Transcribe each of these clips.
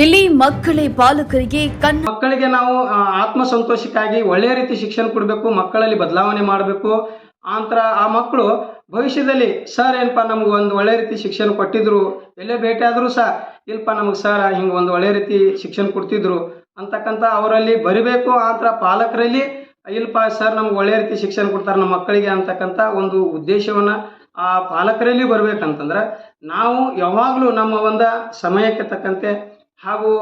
ಇಲ್ಲಿ ಮಕ್ಕಳೇ ಪಾಲಕರಿಗೆ ಕಣ್ಣ ಮಕ್ಕಳಿಗೆ ನಾವು ಆತ್ಮ ಸಂತೋಷಕ್ಕಾಗಿ ಒಳ್ಳೆಯ ರೀತಿ ಶಿಕ್ಷಣ ಕೊಡಬೇಕು, ಮಕ್ಕಳಲ್ಲಿ ಬದಲಾವಣೆ ಮಾಡಬೇಕು. ಆಂತರ ಆ ಮಕ್ಕಳು ಭವಿಷ್ಯದಲ್ಲಿ, ಸರ್, ಏನಪ್ಪ, ನಮ್ಗೆ ಒಂದು ಒಳ್ಳೆ ರೀತಿ ಶಿಕ್ಷಣ ಕೊಟ್ಟಿದ್ರು, ಎಲ್ಲೇ ಭೇಟಿ ಆದರೂ ಸಹ ಇಲ್ಪ ನಮಗೆ ಸರ್, ಹಿಂಗೆ ಒಂದು ಒಳ್ಳೆ ರೀತಿ ಶಿಕ್ಷಣ ಕೊಡ್ತಿದ್ರು ಅಂತಕ್ಕಂಥ ಅವರಲ್ಲಿ ಬರಿಬೇಕು. ಆಂತರ ಪಾಲಕರಲ್ಲಿ, ಇಲ್ಲಪ್ಪ, ಸರ್, ನಮ್ಗೆ ಒಳ್ಳೆ ರೀತಿ ಶಿಕ್ಷಣ ಕೊಡ್ತಾರೆ ನಮ್ಮ ಮಕ್ಕಳಿಗೆ ಅಂತಕ್ಕಂಥ ಒಂದು ಉದ್ದೇಶವನ್ನು ಆ ಪಾಲಕರಲ್ಲಿ ಬರ್ಬೇಕಂತಂದ್ರೆ, ನಾವು ಯಾವಾಗಲೂ ನಮ್ಮ ಒಂದು ಸಮಯಕ್ಕೆ ತಕ್ಕಂತೆ ಹಾಗೂ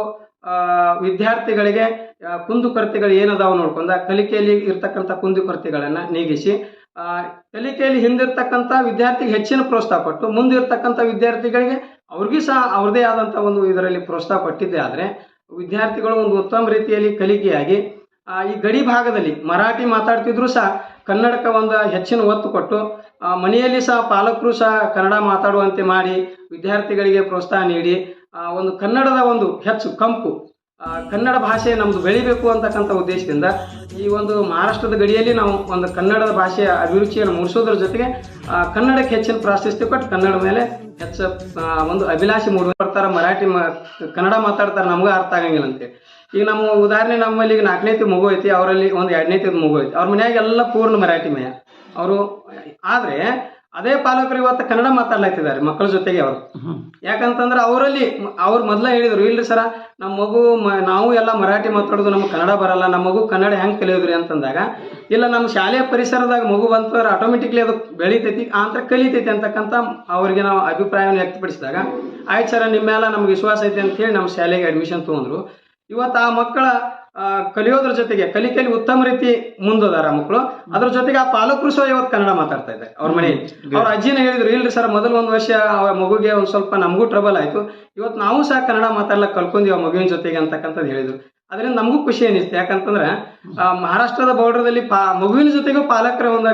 ವಿದ್ಯಾರ್ಥಿಗಳಿಗೆ ಕುಂದು ಕುಂದುಕೊರತೆಗಳು ಏನದಾವ ನೋಡ್ಕೊಂಡ, ಕಲಿಕೆಯಲ್ಲಿ ಇರ್ತಕ್ಕಂಥ ಕುಂದುಕೊರತೆಗಳನ್ನು ನೀಗಿಸಿ ಕಲಿಕೆಯಲ್ಲಿ ಹಿಂದಿರ್ತಕ್ಕಂಥ ವಿದ್ಯಾರ್ಥಿಗೆ ಹೆಚ್ಚಿನ ಪ್ರೋತ್ಸಾಹ ಕೊಟ್ಟು ಮುಂದಿರ್ತಕ್ಕಂಥ ವಿದ್ಯಾರ್ಥಿಗಳಿಗೆ ಅವ್ರಿಗೂ ಸಹ ಅವ್ರದೇ ಆದಂಥ ಒಂದು ಇದರಲ್ಲಿ ಪ್ರೋತ್ಸಾಹ ಕೊಟ್ಟಿದ್ದೆ ಆದರೆ, ವಿದ್ಯಾರ್ಥಿಗಳು ಒಂದು ಉತ್ತಮ ರೀತಿಯಲ್ಲಿ ಕಲಿಕೆಯಾಗಿ ಈ ಗಡಿ ಭಾಗದಲ್ಲಿ ಮರಾಠಿ ಮಾತಾಡ್ತಿದ್ರು ಸಹ, ಕನ್ನಡಕ್ಕೆ ಒಂದು ಹೆಚ್ಚಿನ ಒತ್ತು ಕೊಟ್ಟು ಮನೆಯಲ್ಲಿ ಸಹ ಪಾಲಕರು ಸಹ ಕನ್ನಡ ಮಾತಾಡುವಂತೆ ಮಾಡಿ, ವಿದ್ಯಾರ್ಥಿಗಳಿಗೆ ಪ್ರೋತ್ಸಾಹ ನೀಡಿ ಒಂದು ಕನ್ನಡದ ಒಂದು ಹೆಚ್ಚು ಕಂಪು ಕನ್ನಡ ಭಾಷೆ ನಮ್ದು ಬೆಳಿಬೇಕು ಅಂತಕ್ಕಂಥ ಉದ್ದೇಶದಿಂದ ಈ ಒಂದು ಮಹಾರಾಷ್ಟ್ರದ ಗಡಿಯಲ್ಲಿ ನಾವು ಒಂದು ಕನ್ನಡದ ಭಾಷೆಯ ಅಭಿರುಚಿಯನ್ನು ಮೂಡಿಸೋದ್ರ ಜೊತೆಗೆ ಆ, ಕನ್ನಡಕ್ಕೆ ಹೆಚ್ಚಿನ ಪ್ರಾಶಸ್ತ್ಯ ಕೊಟ್ಟು ಕನ್ನಡ ಮೇಲೆ ಹೆಚ್ಚು ಒಂದು ಅಭಿಲಾಷೆ ಮೂಡ ಬರ್ತಾರೆ. ಮರಾಠಿ ಕನ್ನಡ ಮಾತಾಡ್ತಾರೆ. ನಮಗೂ ಅರ್ಥ ಆಗಂಗಿಲ್ಲ ಅಂತೇಳಿ ಈಗ ನಮ್ಮ ಉದಾಹರಣೆ ನಮ್ಮಲ್ಲಿ ಈಗ ನಾಲ್ಕನೇತಿ ಮಗು ಐತಿ ಅವರಲ್ಲಿ ಒಂದು ಎರಡನೇತಿ ಮಗು ಐತಿ. ಅವ್ರ ಮನೆಯಾಗೆಲ್ಲ ಪೂರ್ಣ ಮರಾಠಿ ಮಯ. ಅವರು ಆದರೆ ಅದೇ ಪಾಲಕರು ಇವತ್ತು ಕನ್ನಡ ಮಾತಾಡ್ಲಾಗ್ತಿದ್ದಾರೆ ಮಕ್ಕಳ ಜೊತೆಗೆ ಅವರು. ಯಾಕಂತಂದ್ರೆ ಅವರಲ್ಲಿ ಅವ್ರು ಮೊದಲೇ ಹೇಳಿದ್ರು ಇಲ್ರಿ ಸರ ನಮ್ಮ ಮಗು ಮ- ನಾವು ಎಲ್ಲ ಮರಾಠಿ ಮಾತಾಡೋದು ನಮ್ಗೆ ಕನ್ನಡ ಬರಲ್ಲ ನಮ್ಮ ಮಗು ಕನ್ನಡ ಹೆಂಗೆ ಕಲಿಯೋದ್ರಿ? ಅಂತಂದಾಗ ಇಲ್ಲ ನಮ್ಮ ಶಾಲೆಯ ಪರಿಸರದಾಗ ಮಗು ಬಂತಂದ್ರೆ ಆಟೋಮೆಟಿಕ್ಲಿ ಅದು ಬೆಳಿತೈತಿ ಅಂತ ಕಲಿತೈತಿ ಅಂತಕ್ಕಂಥ ಅವರಿಗೆ ನಾವು ಅಭಿಪ್ರಾಯವನ್ನು ವ್ಯಕ್ತಪಡಿಸಿದಾಗ ಆಯ್ತು ಸರ ನಿಮ್ಮ ಮೇಲೆ ನಮ್ಗೆ ವಿಶ್ವಾಸ ಐತಿ ಅಂತ ಹೇಳಿ ನಮ್ಮ ಶಾಲೆಗೆ ಅಡ್ಮಿಷನ್ ತೊಗೊಂಡ್ರು. ಇವತ್ತು ಆ ಮಕ್ಕಳ ಕಲಿಯೋದ್ರ ಜೊತೆಗೆ ಕಲಿಕೆಯಲ್ಲಿ ಉತ್ತಮ ರೀತಿ ಮುಂದೋದಾರ ಮಕ್ಕಳು. ಅದ್ರ ಜೊತೆಗೆ ಆ ಪಾಲಕರು ಸಹ ಇವತ್ತು ಕನ್ನಡ ಮಾತಾಡ್ತಾ ಇದ್ದಾರೆ. ಅವ್ರ ಮನೆ ಅವ್ರ ಅಜ್ಜಿನ ಹೇಳಿದ್ರು ಇಲ್ರಿ ಸರ್ ಮೊದಲು ಒಂದು ವರ್ಷ ಆ ಮಗುಗೆ ಒಂದು ಸ್ವಲ್ಪ ನಮಗೂ ಟ್ರಬಲ್ ಆಯ್ತು. ಇವತ್ತು ನಾವು ಸಹ ಕನ್ನಡ ಮಾತಾಡ್ಲಕ್ಕೆ ಕಲ್ಕೊಂಡ್ವಿ ಆ ಮಗುವಿನ ಜೊತೆಗೆ ಅಂತಕ್ಕಂಥದ್ದು ಹೇಳಿದ್ರು. ಅದರಿಂದ ನಮಗೂ ಖುಷಿ ಅನಿಸ್ತು. ಯಾಕಂತಂದ್ರೆ ಆ, ಮಹಾರಾಷ್ಟ್ರದ ಬಾರ್ಡರ್ದಲ್ಲಿ ಪಾ ಮಗುವಿನ ಜೊತೆಗೂ ಪಾಲಕರ ಒಂದು